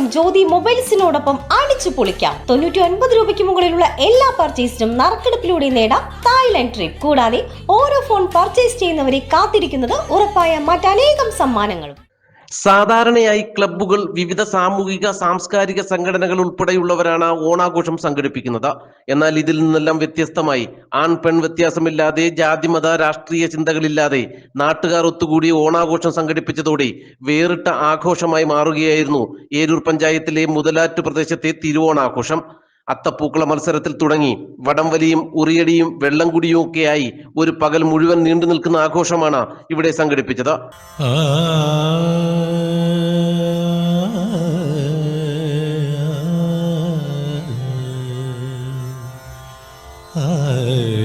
ഏരൂരിനോണം ജ്യോതി മൊബൈൽസിനോടൊപ്പം അടിച്ചു പൊളിക്കാം. തൊണ്ണൂറ്റി ഒൻപത് രൂപയ്ക്ക് മുകളിലുള്ള എല്ലാ പർച്ചേസിനും നറുക്കെടുപ്പിലൂടെ നേടാം തായ്ലൻഡ് ട്രിപ്പ്. കൂടാതെ ഓരോ ഫോൺ പർച്ചേസ് ചെയ്യുന്നവരെ കാത്തിരിക്കുന്നത് ഉറപ്പായ മറ്റനേകം സമ്മാനങ്ങളും. സാധാരണയായി ക്ലബ്ബുകൾ വിവിധ സാമൂഹിക സാംസ്കാരിക സംഘടനകൾ ഉൾപ്പെടെയുള്ളവരാണ് ഓണാഘോഷം സംഘടിപ്പിക്കുന്നത്. എന്നാൽ ഇതിൽ നിന്നെല്ലാം വ്യത്യസ്തമായി ആൺ പെൺ വ്യത്യാസമില്ലാതെ ജാതിമത രാഷ്ട്രീയ ചിന്തകളില്ലാതെ നാട്ടുകാർ ഒത്തുകൂടി ഓണാഘോഷം സംഘടിപ്പിച്ചതോടെ വേറിട്ട ആഘോഷമായി മാറുകയായിരുന്നു ഏരൂർ പഞ്ചായത്തിലെ മുതലാറ്റു പ്രദേശത്തെ തിരുവോണാഘോഷം. അത്തപ്പൂക്കള മത്സരത്തിൽ തുടങ്ങി വടംവലിയും ഉറിയടിയും വെള്ളംകുടിയും ഒക്കെയായി ഒരു പകൽ മുഴുവൻ നീണ്ടു നിൽക്കുന്ന ആഘോഷമാണ് ഇവിടെ സംഘടിപ്പിച്ചത് ആ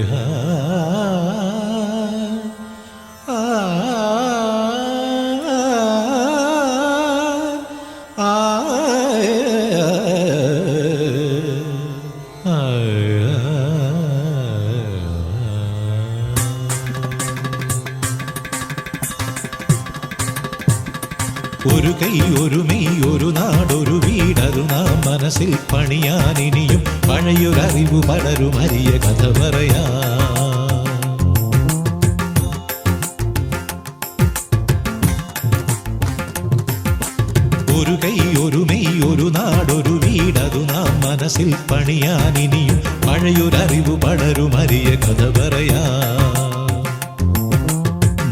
ഒരു കൈ ഒരു മെയ് ഒരു നാടൊരു വീടതു നാം മനസ്സിൽ പണിയാൻ ഇനിയും പഴയൊരറിവ് പടരും അരിയ കഥ പറയാ ഒരു കൈ ഒരു മെയ് ഒരു നാടൊരു വീടതു നാം മനസ്സിൽ പണിയാൻ ഇനിയും പഴയൊരറിവ് പടരും അരിയ കഥ പറയാ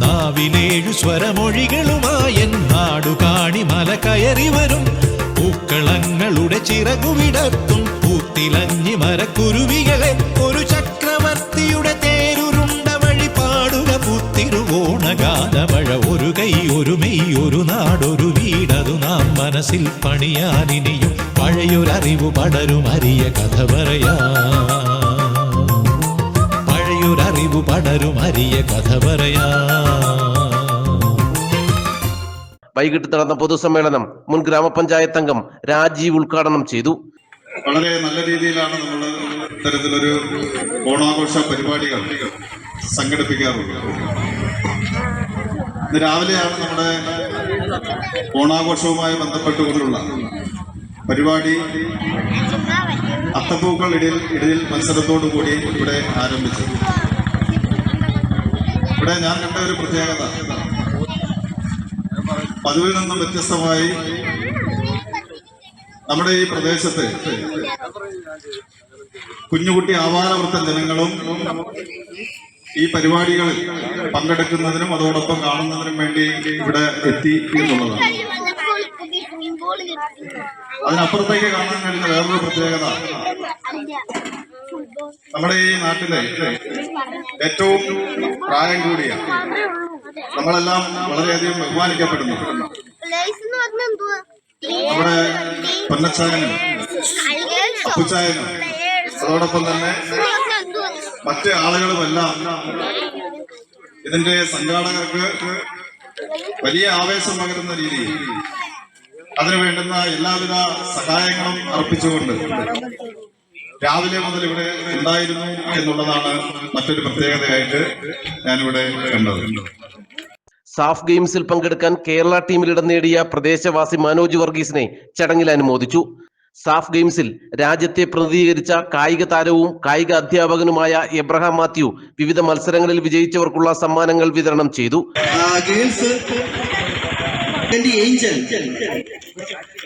നാവിനേഴു സ്വരമൊഴികളുമായ കയറി വരും. പൂക്കളങ്ങളുടെ ചിറകുവിടത്തും പൂത്തിലഞ്ഞി മരക്കുരുവികളെ ഒരു ചക്രവർത്തിയുടെ തേരുരുണ്ട വഴി പാടുക. പൂത്തിരുവോണഗാനമഴ ഒരു കൈ ഒരു മെയ് ഒരു നാടൊരു വീടതു നാം മനസ്സിൽ പണിയാനിനിയും പഴയൊരറിവ് പടരും. അരിയ കഥ പറയാ. പഴയൊരറിവ് പടരും. അരിയ കഥ പറയാ. വൈകിട്ട് നടന്ന പൊതുസമ്മേളനം മുൻ ഗ്രാമപഞ്ചായത്ത് അംഗം രാജീവ് ഉദ്ഘാടനം ചെയ്തു. വളരെ നല്ല രീതിയിലാണ് നമ്മൾ ഇത്തരത്തിലൊരു ഓണാഘോഷ പരിപാടികൾ സംഘടിപ്പിക്കാറുള്ളത്. രാവിലെയാണ് നമ്മുടെ ഓണാഘോഷവുമായി ബന്ധപ്പെട്ടുകൊണ്ടുള്ള പരിപാടി. അത്തപ്പൂക്കൾ ഇടയിൽ ഇടയിൽ മത്സരത്തോടു കൂടി ഇവിടെ ആരംഭിച്ചു ഇവിടെ ഞാൻ കണ്ട ഒരു പ്രത്യേകത. പതിവിൽ നിന്നും വ്യത്യസ്തമായി നമ്മുടെ ഈ പ്രദേശത്ത് കുഞ്ഞുകുട്ടി ആവാനവൃത്ത ജനങ്ങളും ഈ പരിപാടികളിൽ പങ്കെടുക്കുന്നതിനും അതോടൊപ്പം കാണുന്നതിനും വേണ്ടി ഇവിടെ എത്തി എന്നുള്ളതാണ്. അതിനപ്പുറത്തേക്ക് കാണാൻ കഴിയുന്ന വേറൊരു പ്രത്യേകത. നമ്മുടെ ഈ നാട്ടിലെ ഏറ്റവും പ്രായം കൂടിയ നമ്മളെല്ലാം വളരെയധികം ബഹുമാനിക്കപ്പെടുന്നു. നമ്മുടെ പൊന്നച്ചായനും അപ്പുച്ചായനും അതോടൊപ്പം തന്നെ മറ്റ് ആളുകളുമെല്ലാം ഇതിന്റെ സംഘാടകർക്ക് വലിയ ആവേശം പകരുന്ന രീതിയിൽ അതിനു വേണ്ടുന്ന എല്ലാവിധ സഹായങ്ങളും അർപ്പിച്ചുകൊണ്ട് രാവിലെ മുതൽ ഇവിടെ ഉണ്ടായിരുന്നു എന്നുള്ളതാണ് മറ്റൊരു പ്രത്യേകതയായിട്ട് ഞാനിവിടെ കണ്ടത്. സാഫ് ഗെയിംസിൽ പങ്കെടുക്കാൻ കേരള ടീമിൽ ഇടം നേടിയ പ്രദേശവാസി മനോജ് വർഗീസിനെ ചടങ്ങിൽ അനുമോദിച്ചു. സാഫ് ഗെയിംസിൽ രാജ്യത്തെ പ്രതിനിധീകരിച്ച കായിക താരവും കായിക അധ്യാപകനുമായ എബ്രഹാം മാത്യു വിവിധ മത്സരങ്ങളിൽ വിജയിച്ചവർക്കുള്ള സമ്മാനങ്ങൾ വിതരണം ചെയ്തു.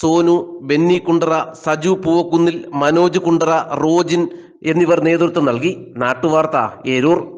സോനു ബെന്നി കുണ്ടറ സജു പൂവക്കുന്നിൽ മനോജ് കുണ്ടറ റോജിൻ എന്നിവർ നേതൃത്വം നൽകി. നാട്ടുവാർത്ത ഏരൂർ.